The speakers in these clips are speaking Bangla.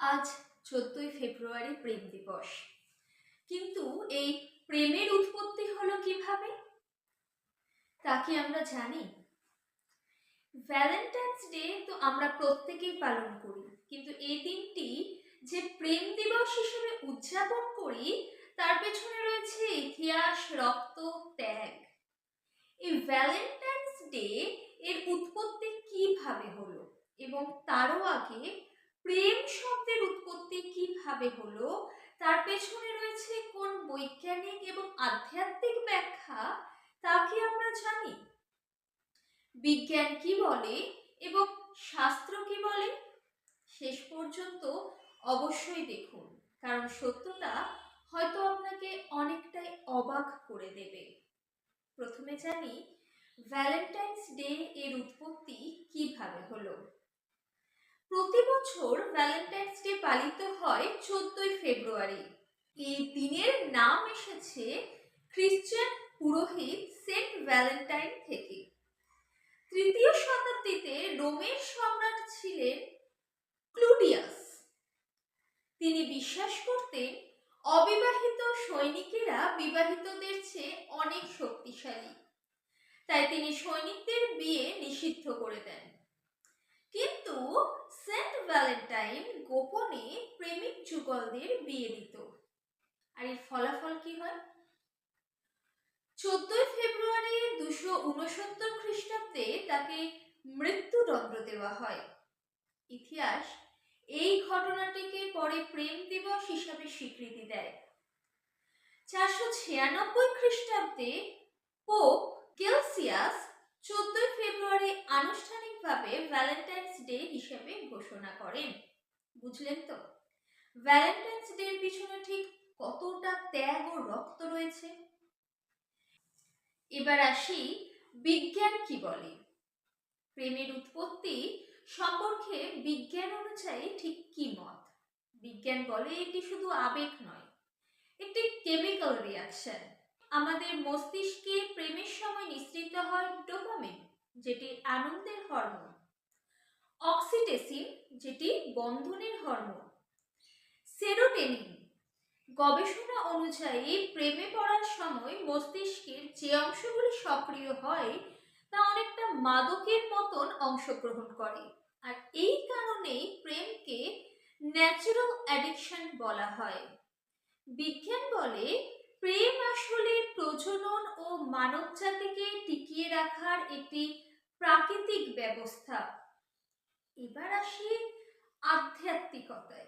আজ চোদ্দই ফেব্রুয়ারি প্রেম দিবস। কিন্তু এই প্রেমের উৎপত্তি হলো কীভাবে? তা কি আমরা জানি? ভ্যালেন্টাইন্স ডে তো আমরা প্রত্যেকেই পালন করি, কিন্তু এই দিনটি যে প্রেম দিবস হিসেবে উদযাপন করি, তার পেছনে রয়েছে ইতিহাস, রক্ত, ত্যাগ। এই ভ্যালেন্টাইন্স ডে এর উৎপত্তি কীভাবে হলো এবং তারও আগে প্রেম শব্দের উৎপত্তি কীভাবে হলো, তার পেছনে রয়েছে কোন বৈজ্ঞানিক এবং আধ্যাত্মিক ব্যাখ্যা, তা কি আমরা জানি? বিজ্ঞান কি বলে এবং শাস্ত্র কি বলে? শেষ পর্যন্ত অবশ্যই দেখুন, কারণ সত্যটা হয়তো আপনাকে অনেকটাই অবাক করে দেবে। প্রথমে জানি, ভ্যালেন্টাইন্স ডে এর উৎপত্তি কীভাবে হলো? প্রতি বছর ভ্যালেন্টাইন্স ডে পালিত হয় চোদ্দই ফেব্রুয়ারি। এই দিনের নাম এসেছে খ্রিশ্চান পুরোহিত সেন্ট ভ্যালেন্টাইন থেকে। তৃতীয় শতাব্দীতে রোমের সম্রাট ছিলেন ক্লুডিয়াস তিনি বিশ্বাস করতেন অবিবাহিত সৈনিকেরা বিবাহিতদের চেয়ে অনেক শক্তিশালী। তাই তিনি সৈনিকদের বিয়ে নিষিদ্ধ করে দেন। কিন্তু সেন্ট ভ্যালেন্টাইন গোপনে প্রেমিক যুগলদের বিয়ে দিত। আর এর ফলাফল কি হয়? চোদ্দই ফেব্রুয়ারি দুশো উনসত্তর খ্রিস্টাব্দে তাকে মৃত্যুদণ্ড দেওয়া হয়। ইতিহাস, এই ঘটনাটিকে পরে প্রেম দিবস হিসাবে স্বীকৃতি দেয়। চারশো ছিয়ানব্বই খ্রিস্টাব্দে পোপ কেলসিয়াস চোদ্দই ফেব্রুয়ারি আনুষ্ঠানিকভাবে ভ্যালেন্টাইন্স ডে হিসেবে ঘোষণা করেন। বুঝলেন তো? ভ্যালেন্টাইন্স ডে এর পিছনে ঠিক কতটা ত্যাগ ও রক্ত রয়েছে? এবার আসি বিজ্ঞান কি বলে? প্রেমের উৎপত্তি সম্পর্কে বিজ্ঞান অনুযায়ী ঠিক কি মত? বিজ্ঞান বলে এটি শুধু আবেগ নয়, একটি কেমিক্যাল রিয়াকশন আমাদের মস্তিষ্কে প্রেমের সময় নিঃসৃত হয় ডোপামিন, যেটি আনন্দের হরমোন। অক্সিটেসিন, যেটি বন্ধনের হরমোন। সেরোটেনিন, গবেষণা অনুযায়ী প্রেমে পড়ার সময় মস্তিষ্কের যে অংশগুলি সক্রিয় হয়, তা অনেকটা মাদকের মতন অংশগ্রহণ করে। আর এই কারণেই প্রেমকে ন্যাচারাল অ্যাডিকশন বলা হয়। বিজ্ঞান বলে প্রেম আসলে প্রজনন ও মানব জাতিকে টিকিয়ে রাখার একটি প্রাকৃতিক ব্যবস্থা। এবার আসি আধ্যাত্মিকতায়।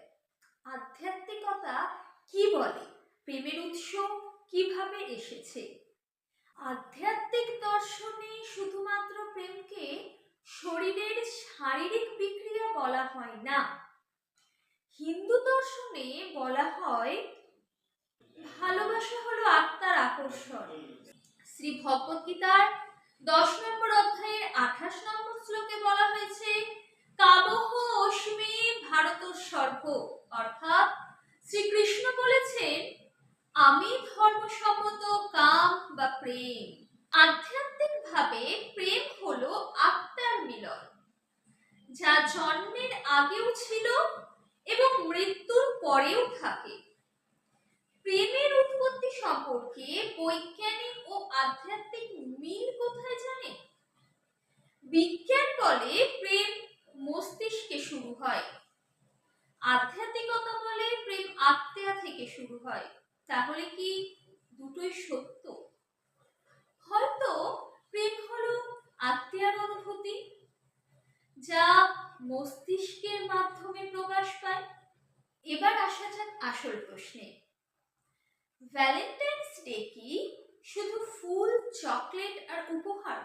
আধ্যাত্মিকতা কি বলে? প্রেমের উৎস কীভাবে এসেছে? আধ্যাত্মিক দর্শনে শুধুমাত্র প্রেমকে শরীরের শারীরিক বিক্রিয়া বলা হয় না। হিন্দু দর্শনে বলা হয় ভালোবাসা হলো আত্মার আকর্ষণ। শ্রী ভগবদ্গীতার দশ নম্বর অধ্যায়ের আঠাশ নম্বর শ্লোকে বলা হয়েছে, কাবহ অশ্মি ভারত সর্ব। অর্থাৎ শ্রীকৃষ্ণ বলেছেন, আমি ধর্মসম্মত কাম বা প্রেম। আধ্যাত্মিকভাবে প্রেম হলো আত্মার মিলন, যা জন্মের আগেও ছিল এবং মৃত্যুর পরেও থাকে। প্রেমের উৎপত্তি সম্পর্কে বৈজ্ঞানিক ও আধ্যাত্মিক মিল কোথায় জানে? বিজ্ঞান বলে প্রেম মস্তিষ্কে শুরু হয়। আধ্যাত্মিকতা বলে প্রেম আত্মা থেকে শুরু হয়। তাহলে কি দুটোই সত্য? হয়তো প্রেম হলো আত্মীয়ার অনুভূতি, যা মস্তিষ্কের মাধ্যমে প্রকাশ পায়। এবার আসা যাক আসল প্রশ্নে। ভ্যালেন্টাইন্স ডে কি শুধু ফুল, চকলেট আর উপহার?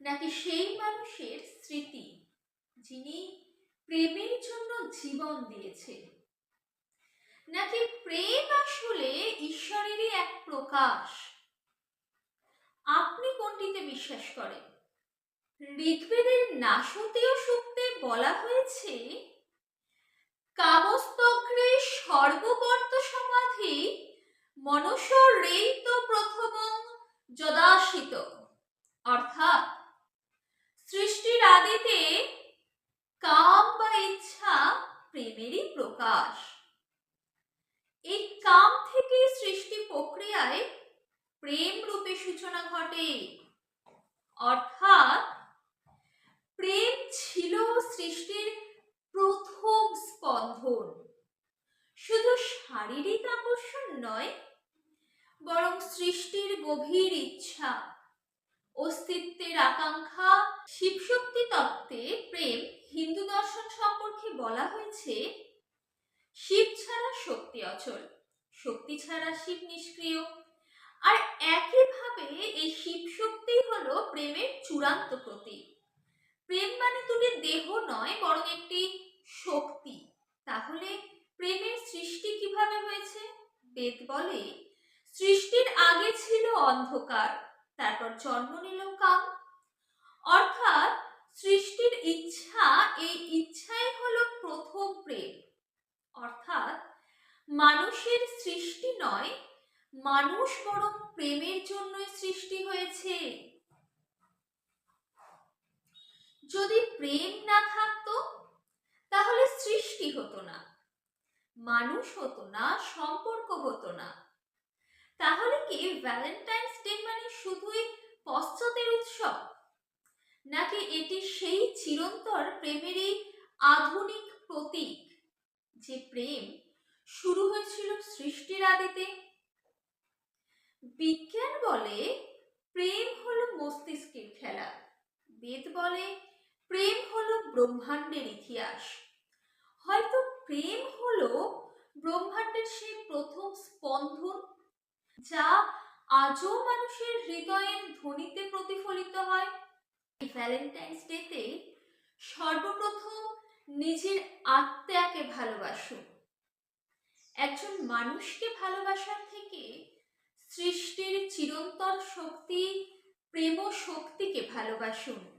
নাকি সেই মানুষের স্মৃতি যিনি প্রেমের জন্য জীবন দিয়েছে? নাকি প্রেম আসলে ঈশ্বরেরই এক প্রকাশ? আপনি কোনটিতে বিশ্বাস করেন? ঋগ্বেদের নাসতীয় সূক্তে বলা হয়েছে কামস্তগ্রে সর্ববর্ত সমাধি মনস রেইত প্রথমং যদাসিত। অর্থাৎ সৃষ্টির আদিতে কাম বা ইচ্ছা প্রেমেরই প্রকাশ। এই কাম থেকে সৃষ্টি প্রক্রিয়ায় প্রেম রূপে সূচনা ঘটে। অর্থাৎ প্রেম ছিল সৃষ্টির প্রথম স্পন্দন শুধু শারীরিক আকর্ষণ নয় বরং সৃষ্টির গভীর ইচ্ছা অস্তিত্বের আকাঙ্ক্ষা, শিবশক্তি তত্ত্বে প্রেম হিন্দু দর্শন সম্পর্কে বলা হয়েছে, শিব ছাড়া শক্তি অচল, শক্তি ছাড়া শিব নিষ্ক্রিয়। আর একইভাবে এই শিব শক্তি হলো প্রেমের চূড়ান্ত প্রতীক। প্রেম মানে দুটি দেহ নয়, বরং একটি শক্তি। তাহলে প্রেমের সৃষ্টি কীভাবে হয়েছে? বেদ বলে, সৃষ্টির আগে ছিল অন্ধকার তারপর জন্ম নিল কাম অর্থাৎ সৃষ্টির ইচ্ছা, এই ইচ্ছাই হলো প্রথম প্রেম। অর্থাৎ মানুষের সৃষ্টি নয়, মানুষ বরং প্রেমের জন্যই সৃষ্টি হয়েছে। যদি প্রেম না থাকতো, তাহলে সৃষ্টি হতো না। মানুষ হতো না, সম্পর্ক হতো না। তাহলে কি ভ্যালেন্টাইন্স ডে মানে শুধুই পশ্চাতের উৎসব? নাকি এটি সেই চিরন্তর প্রেমেরই আধুনিক প্রতীক যে প্রেম শুরু হয়েছিল সৃষ্টির আদিতে? বিজ্ঞান বলে প্রেম হলো মস্তিষ্কের খেলা। বেদ বলে প্রেম হলো ব্রহ্মাণ্ডের ইতিহাস। হয়তো প্রেম হলো ব্রহ্মাণ্ডের সেই প্রথম স্পন্দন যা আজও মানুষের হৃদয়ের ধ্বনিতে প্রতিফলিত হয়। ভ্যালেন্টাইন্স ডেতে সর্বপ্রথম নিজের আত্মাকে ভালোবাসুন একজন মানুষকে ভালোবাসার থেকে সৃষ্টির চিরন্তর শক্তি প্রেম শক্তিকে ভালোবাসুন।